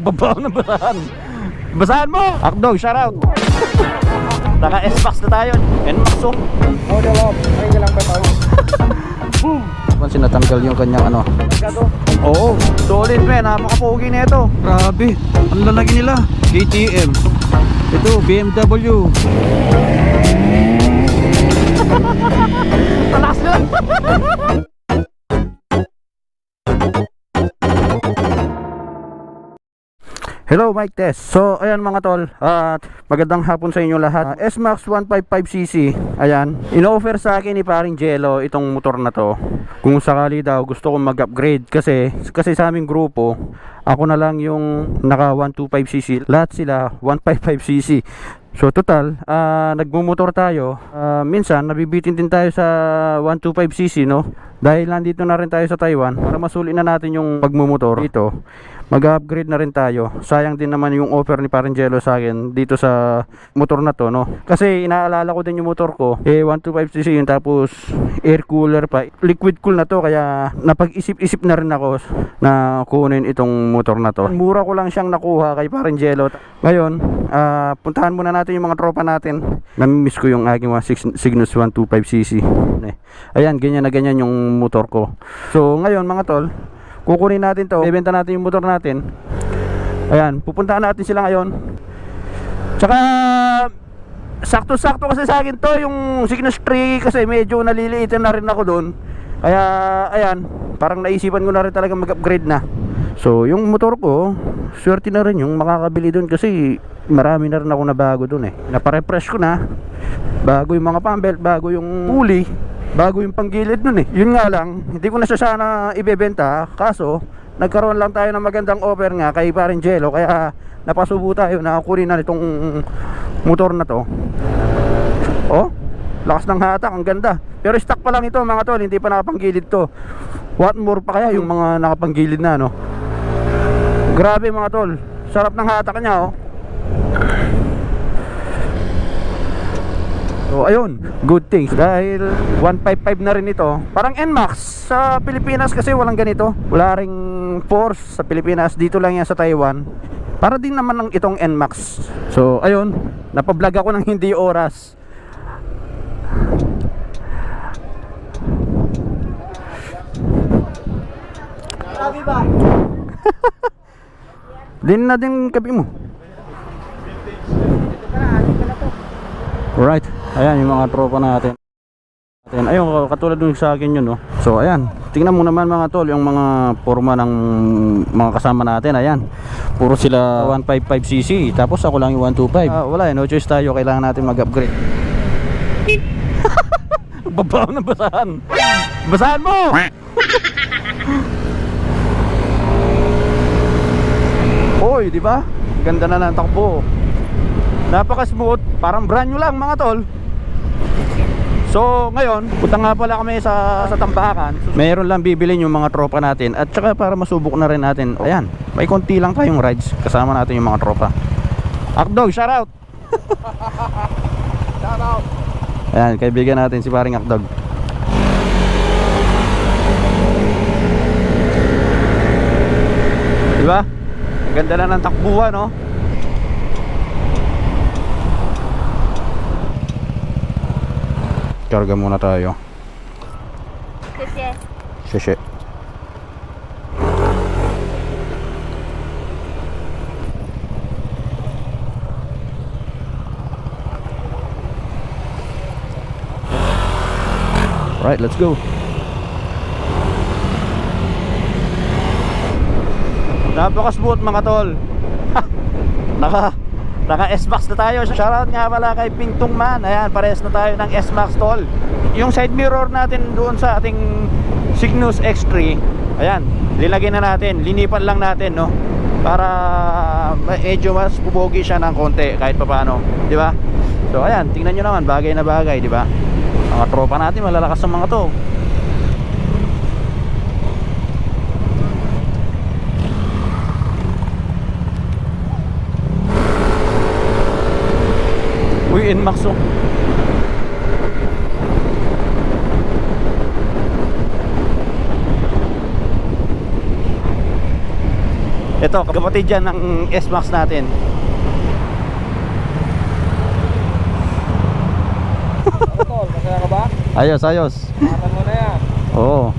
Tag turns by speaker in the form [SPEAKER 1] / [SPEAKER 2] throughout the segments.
[SPEAKER 1] Babaw na basahan. Basahan mo! Akdog, shout out! Naka S-Max na tayo. N-Max oh.
[SPEAKER 2] Oh, dalawa. Ay, lang ba tayo?
[SPEAKER 1] Pansin natanggal yung kanyang ano.
[SPEAKER 2] Kado.
[SPEAKER 1] Oo, solid men. Napaka-pogi na ito. Grabe. Ang lalaki nila. KTM. Ito, BMW. Hello Mike Test. So ayan mga tol, at magandang hapon sa inyo lahat. Uh, S-Max 155cc. Ayan, ino-offer sa akin ni paring Jello itong motor na to. Kung sakali daw gusto kong mag-upgrade kasi kasi sa aming grupo, ako na lang yung naka 125cc. Lahat sila 155cc. So total, ah nagmumotor tayo. Ah, minsan nabibitin din tayo sa 125cc no. Dahil nandito na rin tayo sa Taiwan para masuli na natin yung pagmumotor dito. Mag-upgrade na rin tayo. Sayang din naman yung offer ni Parangelo sa akin dito sa motor na to no. Kasi inaalala ko din yung motor ko, eh 125cc yun tapos air cooler pa. Liquid cool na to kaya napag-isip-isip na rin ako na kunin itong motor na to. Mura ko lang siyang nakuha kay Parangelo. Ngayon, ah, puntahan muna natin yung mga tropa natin. Namimiss ko yung aking mga Sig- Cygnus 125cc. Eh, Ayan, ganyan na ganyan yung motor ko. So, ngayon mga tol, kukunin natin to, ibenta natin yung motor natin. Ayan, pupuntahan natin sila ngayon. Tsaka, sakto-sakto kasi sa akin to, yung Cygnus 3 kasi medyo naliliitan na rin ako doon. Kaya, ayan, parang naisipan ko na rin talaga mag-upgrade na. So, yung motor ko, swerte na rin yung makakabili doon kasi marami na rin ako na bago doon eh. Naparefresh ko na. Bago yung mga pambelt, bago yung uli, bago yung panggilid nun eh. Yun nga lang, hindi ko na siya sana ibebenta, kaso nagkaroon lang tayo ng magandang offer nga kay Parin Jello, kaya napasubo tayo na kunin na itong motor na to. Oh, lakas ng hatak, ang ganda. Pero stock pa lang ito mga tol, hindi pa nakapanggilid to. What more pa kaya yung mga nakapanggilid na no? Grabe mga tol, sarap ng hatak niya oh. So ayun, good things dahil 155 na rin ito. Parang NMAX sa Pilipinas kasi walang ganito. Wala ring force sa Pilipinas, dito lang yan sa Taiwan. Para din naman ng itong NMAX. So ayun, napablog ako ng hindi oras. Din na din kapi mo. Alright, ayan yung mga tropa natin. Ayan, ayun, katulad nung sa akin yun, no? So, ayan, tingnan mo naman mga tol, yung mga forma ng mga kasama natin, ayan. Puro sila 155cc, tapos ako lang yung 125. Ah, wala, eh, no choice tayo, kailangan natin mag-upgrade. Babaw na basahan. Basahan mo! Hoy, di ba? Ganda na ng takbo. Napaka-smooth, parang brand new lang mga tol. So, ngayon, punta nga pala kami sa, sa Tambakan. Mayroon lang bibilin yung mga tropa natin at saka para masubok na rin natin. Ayan, may konti lang tayong rides kasama natin yung mga tropa. Akdog, shout out!
[SPEAKER 2] Shout out.
[SPEAKER 1] Ayan, kaibigan natin si paring Akdog. Di ba? Ganda na ng takbuhan, no? Karga muna tayo.
[SPEAKER 3] 谢谢。
[SPEAKER 1] Sheshe. Right, let's go. Napaka-smooth mga tol. Naka Naka S-Max na tayo. Shoutout nga pala kay Pingtung Man. Ayan, parehas na tayo ng S-Max tol. Yung side mirror natin doon sa ating Cygnus X3. Ayan, lilagyan na natin. Linipan lang natin, no? Para medyo mas pupogi siya ng konti kahit papaano, di ba? So ayan, tingnan nyo naman, bagay na bagay, di ba? Mga tropa natin, malalakas ang mga to. Uy, NMAX oh. Ito, kapatid yan ng S-Max natin.
[SPEAKER 2] Tol, masaya ka ba?
[SPEAKER 1] Ayos, ayos.
[SPEAKER 2] Matan mo na yan.
[SPEAKER 1] Oo.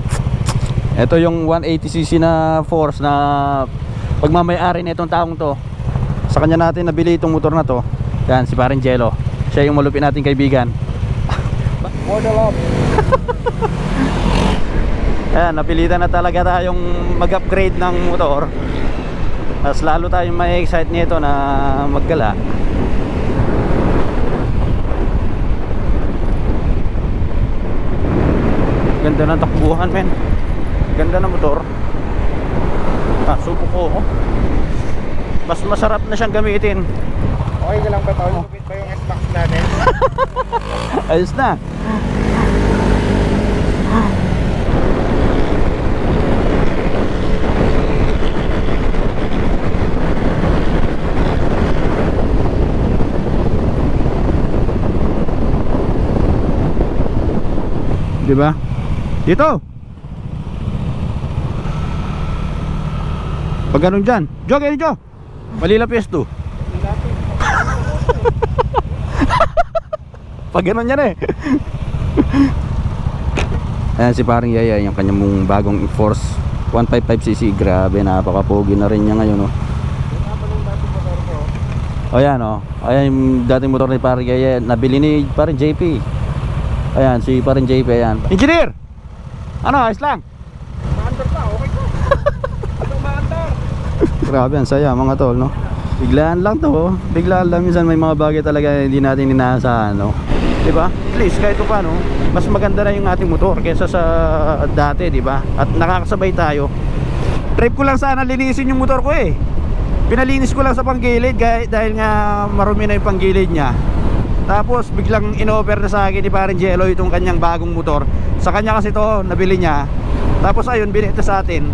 [SPEAKER 1] Ito yung 180cc na force na pagmamayari na itong taong to. Sa kanya natin nabili itong motor na to. Yan, si Parin Jello. Siya yung malupit nating kaibigan.
[SPEAKER 2] The love.
[SPEAKER 1] Ayan, napilitan na talaga tayong mag-upgrade ng motor. Mas lalo tayong may excite nito na maggala. Ganda ng takbuhan, men. Ganda ng motor. Ah, suko ko. oh. Mas masarap na siyang gamitin.
[SPEAKER 2] Okay ka lang ba tol? Kupit ba yung S-Max natin?
[SPEAKER 1] Ayos na. Di ba? Dito. Pag ganun dyan. Jo, ganun Jo. Malila pesto. Pag ganun yan eh. Ayan si paring Yaya, yung kanyang mong bagong Force 155cc. Grabe, napaka-pogi na rin niya ngayon, oh. O yan, oh. Ayan yung dating motor ni paring Yaya. Nabili ni paring JP. Ayan, si paring JP, ayan. Engineer! Ano, ayos lang?
[SPEAKER 2] Maandar pa, okay ko. Ano maandar?
[SPEAKER 1] Grabe, ang saya mga tol, no? Biglaan lang to, oh. Biglaan lang. Minsan may mga bagay talaga hindi natin inaasahan, no? Di ba? At least, kahit pa paano, mas maganda na yung ating motor kaysa sa dati, di ba? At nakakasabay tayo. Trip ko lang sana linisin yung motor ko eh. Pinalinis ko lang sa panggilid dahil nga marumi na yung panggilid niya. Tapos biglang in-offer na sa akin ni Parang Jello itong kanyang bagong motor. Sa kanya kasi to nabili niya. Tapos ayun, binenta sa atin.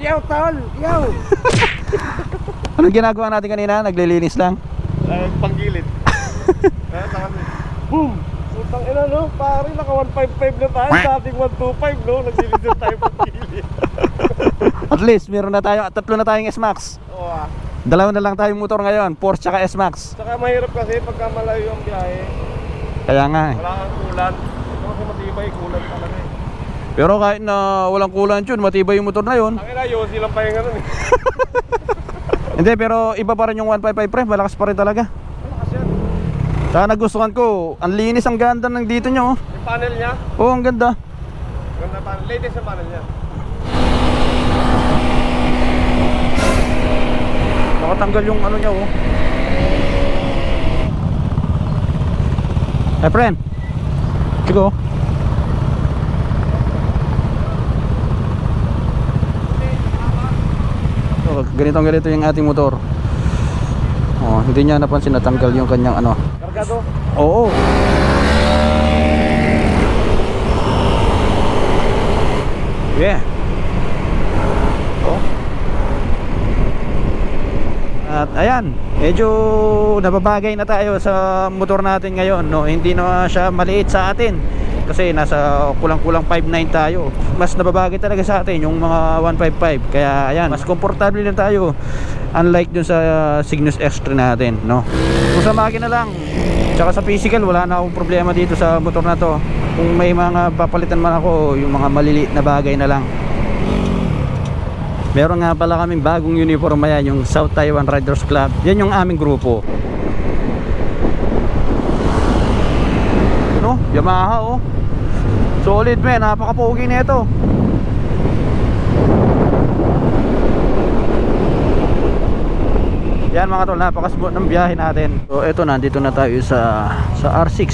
[SPEAKER 2] Yaw tol, yaw.
[SPEAKER 1] Anong ginagawa natin kanina? Naglilinis lang.
[SPEAKER 2] Ay, panggilid. Eh, Boom! Putang ina no, pare naka 155 na tayo, dating 125 no, naglilisin tayo panggilid.
[SPEAKER 1] At least meron na tayo, tatlo na tayong S-Max.
[SPEAKER 2] Oo ah.
[SPEAKER 1] Dalawa na lang tayong motor ngayon, Porsche tsaka S-Max.
[SPEAKER 2] Tsaka mahirap kasi pagka malayo ang biyahe,
[SPEAKER 1] Kaya nga eh.
[SPEAKER 2] wala kang kulan. Kasi matibay, kulan talaga eh.
[SPEAKER 1] Pero kahit na walang kulan yun, matibay yung motor na yun.
[SPEAKER 2] Ang ina, yosi lang pahinga nun eh.
[SPEAKER 1] Hindi, pero iba pa rin yung 155 pre, malakas pa rin talaga. Tsaka nagustuhan ko, ang linis, ang ganda ng dito nyo. oh.
[SPEAKER 2] Yung panel niya,
[SPEAKER 1] Oo, ang ganda.
[SPEAKER 2] ganda panel. Latest yung panel niya.
[SPEAKER 1] Nakatanggal yung ano niya, oh. Eh, friend. Sige, oh. So, ganito ganito yung ating motor. Oh, hindi niya napansin natanggal yung kanyang ano.
[SPEAKER 2] Kargado.
[SPEAKER 1] Oo. Yeah. Oh. At ayan, medyo nababagay na tayo sa motor natin ngayon, no. Hindi na siya maliit sa atin kasi nasa kulang-kulang 5.9 tayo. Mas nababagay talaga sa atin yung mga 155. Kaya ayan, mas komportable na tayo unlike dun sa uh, Cygnus X3 natin, no. Kung sa makina lang, tsaka sa physical wala na akong problema dito sa motor na to. Kung may mga papalitan man ako, yung mga maliliit na bagay na lang. Meron nga pala kaming bagong uniform yan, yung South Taiwan Riders Club. Yan yung aming grupo. No? Yamaha oh. Solid men, napaka-pogi nito. Yan mga tol, napaka-smooth ng biyahe natin. So eto, nandito na tayo sa sa R6.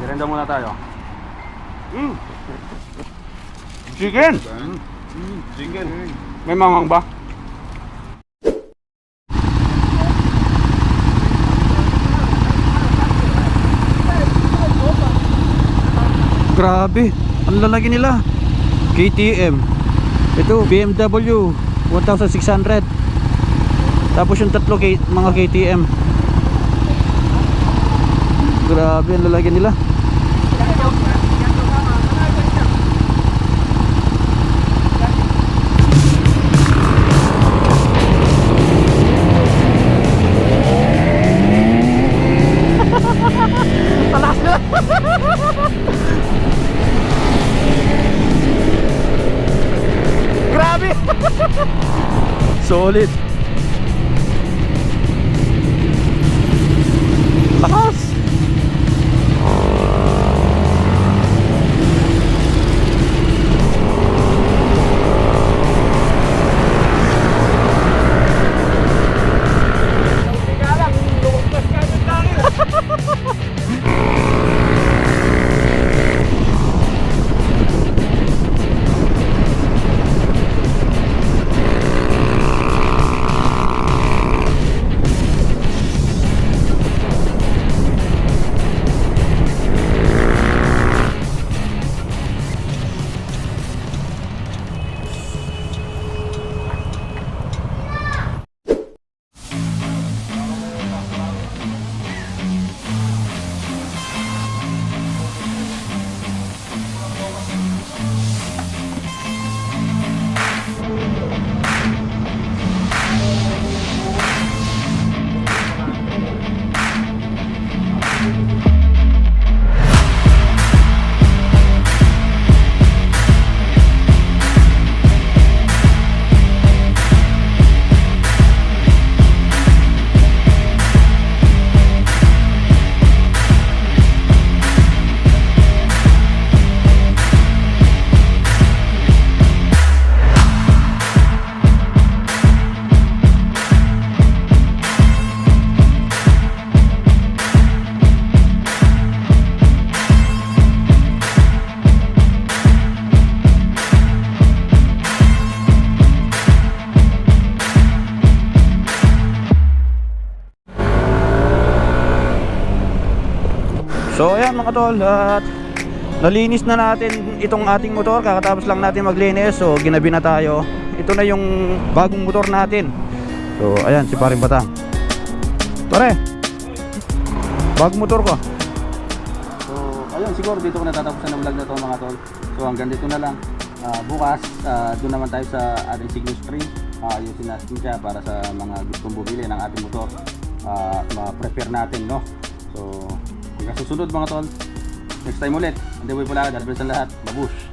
[SPEAKER 1] Merenda muna tayo. Mm. Chicken.
[SPEAKER 2] Chicken.
[SPEAKER 1] May mangang ba? Grabe, ang lalaki nila. KTM. Ito, BMW 1600. Tapos yung tatlo mga KTM. Grabe, ang lalaki nila.
[SPEAKER 2] you
[SPEAKER 1] So ayan mga tol at nalinis na natin itong ating motor. Kakatapos lang natin maglinis. So ginabi na tayo. Ito na yung bagong motor natin. So ayan si paring batang pare bagong motor ko. So ayun siguro dito ko natatapusan ang vlog na to mga tol. So hanggang dito na lang. Ah, bukas ah, doon naman tayo sa ating Signal Spring ayusin natin siya para sa mga gustong bumili ng ating motor. Ah, ma-prepare natin no? So hanggang susunod mga tol. Next time ulit. Hindi mo pala God bless ang lahat. Babush